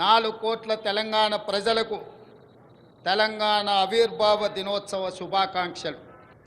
నాలుగు కోట్ల తెలంగాణ ప్రజలకు తెలంగాణ ఆవిర్భావ దినోత్సవ శుభాకాంక్షలు.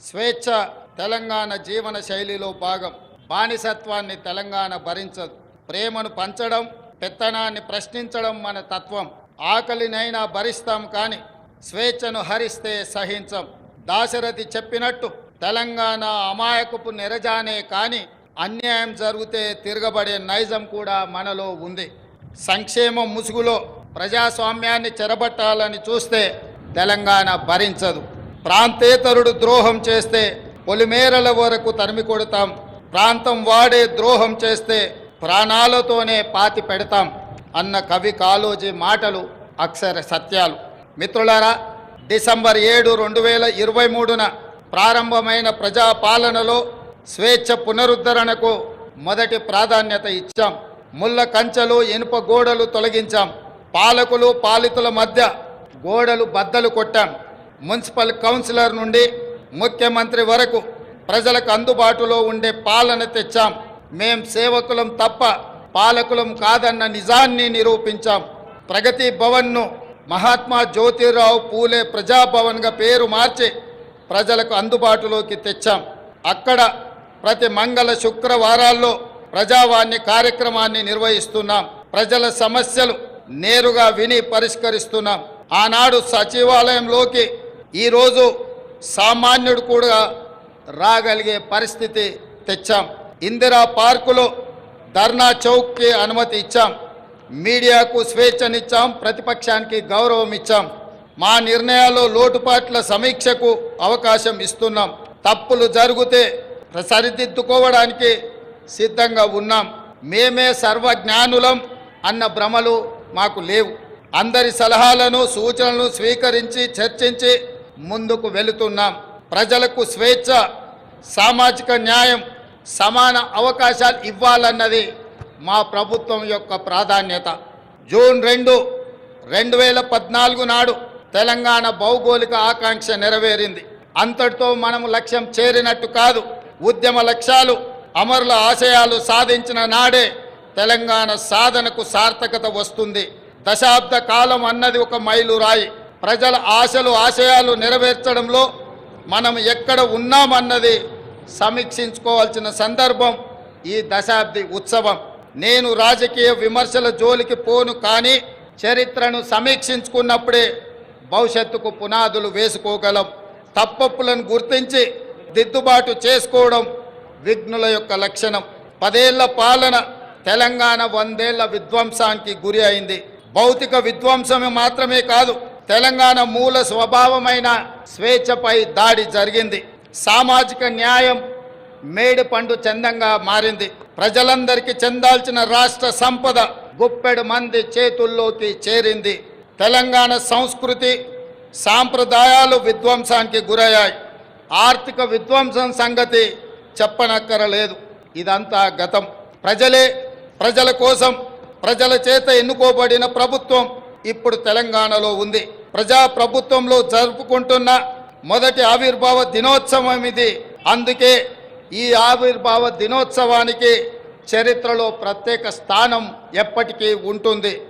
స్వేచ్ఛ తెలంగాణ జీవన శైలిలో భాగం. బానిసత్వాన్ని తెలంగాణ భరించదు. ప్రేమను పంచడం పెత్తనాన్ని ప్రశ్నించడం మన తత్వం. ఆకలినైనా భరిస్తాం కానీ స్వేచ్ఛను హరిస్తే సహించం. దాశరథి చెప్పినట్టు తెలంగాణ అమాయకపు నిరజానే కానీ అన్యాయం జరిగితే తిరగబడే నైజం కూడా మనలో ఉంది. సంక్షేమం ముసుగులో ప్రజాస్వామ్యాన్ని చెరబట్టాలని చూస్తే తెలంగాణ భరించదు. ప్రాంతేతరుడు ద్రోహం చేస్తే పొలిమేరల వరకు తరిమి కొడతాం. ప్రాంతం వాడే ద్రోహం చేస్తే ప్రాణాలతోనే పాతి పెడతాం అన్న కవి కాలోజీ మాటలు అక్షర సత్యాలు. మిత్రులారా డిసెంబర్ ఏడు రెండు వేల ఇరవై మూడున ప్రారంభమైన ప్రజాపాలనలో స్వేచ్ఛ పునరుద్ధరణకు మొదటి ప్రాధాన్యత ఇచ్చాం. ముళ్ళ కంచెలు ఇనుప గోడలు తొలగించాం. పాలకులు పాలితుల మధ్య గోడలు బద్దలు కొట్టాం. మున్సిపల్ కౌన్సిలర్ నుండి ముఖ్యమంత్రి వరకు ప్రజలకు అందుబాటులో ఉండే పాలన తెచ్చాం. మేం సేవకులం తప్ప పాలకులం కాదన్న నిజాన్ని నిరూపించాం. ప్రగతి భవన్ను మహాత్మా జ్యోతిరావు పూలే ప్రజాభవన్గా పేరు మార్చి ప్రజలకు అందుబాటులోకి తెచ్చాం. అక్కడ ప్రతి మంగళ శుక్రవారాల్లో ప్రజావాణి కార్యక్రమాన్ని నిర్వహిస్తున్నాం. ప్రజల సమస్యలు నేరుగా విని పరిష్కరిస్తున్నాం. ఆనాడు సచివాలయంలోకి ఈరోజు సామాన్యుడు కూడా రాగలిగే పరిస్థితి తెచ్చాం. ఇందిరా పార్కులో ధర్నా చౌక్కి అనుమతి ఇచ్చాం. మీడియాకు స్వేచ్ఛనిచ్చాం. ప్రతిపక్షానికి గౌరవం ఇచ్చాం. మా నిర్ణయాల్లో లోటుపాట్ల సమీక్షకు అవకాశం ఇస్తున్నాం. తప్పులు జరిగితే సరిదిద్దుకోవడానికి సిద్ధంగా ఉన్నాం. మేమే సర్వజ్ఞానులం అన్న భ్రమలు మాకు లేవు. అందరి సలహాలను సూచనలను స్వీకరించి చర్చించి ముందుకు వెళుతున్నాం. ప్రజలకు స్వేచ్ఛ సామాజిక న్యాయం సమాన అవకాశాలు ఇవ్వాలన్నది మా ప్రభుత్వం యొక్క ప్రాధాన్యత. జూన్ రెండు రెండు వేల పద్నాలుగు నాడు తెలంగాణ భౌగోళిక ఆకాంక్ష నెరవేరింది. అంతటితో మనము లక్ష్యం చేరినట్టు కాదు. ఉద్యమ లక్ష్యాలు అమరుల ఆశయాలు సాధించిన నాడే తెలంగాణ సాధనకు సార్థకత వస్తుంది. దశాబ్ద కాలం అన్నది ఒక మైలురాయి. ప్రజల ఆశలు ఆశయాలు నెరవేర్చడంలో మనం ఎక్కడ ఉన్నామన్నది సమీక్షించుకోవాల్సిన సందర్భం ఈ దశాబ్ది ఉత్సవం. నేను రాజకీయ విమర్శల జోలికి పోను కానీ చరిత్రను సమీక్షించుకున్నప్పుడే భవిష్యత్తుకు పునాదులు వేసుకోగలం. తప్పప్పులను గుర్తించి దిద్దుబాటు చేసుకోవడం విఘ్నుల యొక్క లక్షణం. పదేళ్ళ పాలన తెలంగాణ వందేళ్ళ విధ్వంసానికి గురి అయింది. భౌతిక విధ్వంసమే మాత్రమే కాదు తెలంగాణ మూల స్వభావమైన స్వేచ్ఛపై దాడి జరిగింది. సామాజిక న్యాయం మేడి పండు చందంగా మారింది. ప్రజలందరికీ చెందాల్సిన రాష్ట్ర సంపద గుప్పెడు మంది చేతుల్లోకి చేరింది. తెలంగాణ సంస్కృతి సాంప్రదాయాలు విధ్వంసానికి గురయ్యాయి. ఆర్థిక విధ్వంసం సంగతి చెప్పనక్కరలేదు. ఇదంతా గతం. ప్రజలే ప్రజల కోసం ప్రజల చేత ఎన్నుకోబడిన ప్రభుత్వం ఇప్పుడు తెలంగాణలో ఉంది. ప్రజా ప్రభుత్వంలో జరుపుకుంటున్న మొదటి ఆవిర్భావ దినోత్సవం ఇది. అందుకే ఈ ఆవిర్భావ దినోత్సవానికి చరిత్రలో ప్రత్యేక స్థానం ఎప్పటికీ ఉంటుంది.